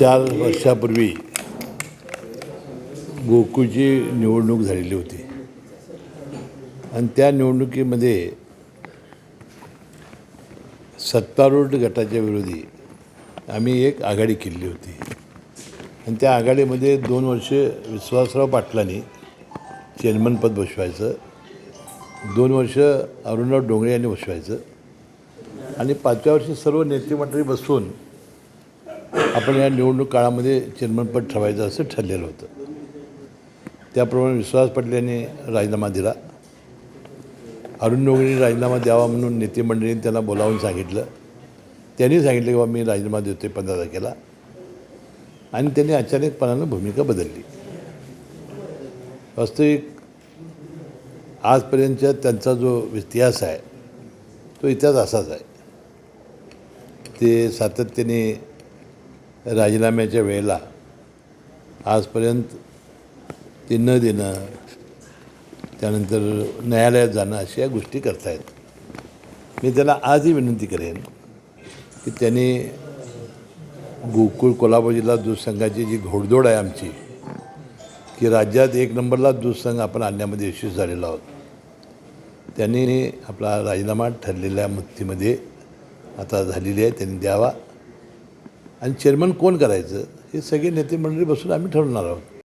चार वर्षापूर्वी गोकुळची निवडणूक झालेली होती. आणि त्या निवडणुकीमध्ये सत्तारूढ गटाच्या विरोधी आम्ही एक आघाडी केली होती. आणि त्या आघाडीमध्ये दोन वर्ष विश्वासराव पाटलांनी चेअरमनपद बसवायचं दोन वर्ष अरुणराव डोंगरे यांनी बसवायचं आणि पाचव्या वर्षी सर्व नेतेमंडळी मंडळी आपण या निवडणूक काळामध्ये चेअरमनपद ठेवायचं असं ठरलेलं होतं. त्याप्रमाणे विश्वास पाटील यांनी राजीनामा दिला. अरुण डोंगरेंनी राजीनामा द्यावा म्हणून नेते मंडळींनी त्यांना बोलावून सांगितलं. त्यांनी सांगितलं की बाबा मी राजीनामा आहे पंधरा तारखेला. आणि त्यांनी अचानकपणानं भूमिका बदलली. वास्तविक आजपर्यंतच्या त्यांचा जो इतिहास आहे तो इतिहास असाच आहे. ते सातत्याने राजीनाम्याच्या वेळेला. आजपर्यंत ते न देणं त्यानंतर न्यायालयात जाणं अशा गोष्टी करतायत. मी त्याला आजही विनंती करेन की त्यांनी गोकुळ कोल्हापूर जिल्हा दूध संघाची जी घोडदोड आहे आमची की राज्यात एक नंबरला दूध संघ आपण आणण्यामध्ये यशस्वी झालेलो आहोत. त्यांनी आपला राजीनामा ठरलेल्या मुक्तीमध्ये आता झालेली आहे त्यांनी द्यावा. आणि चेअरमन कोण करायचं? हे सगळे नेते मंडळी बसून आम्ही ठरवणार आहोत.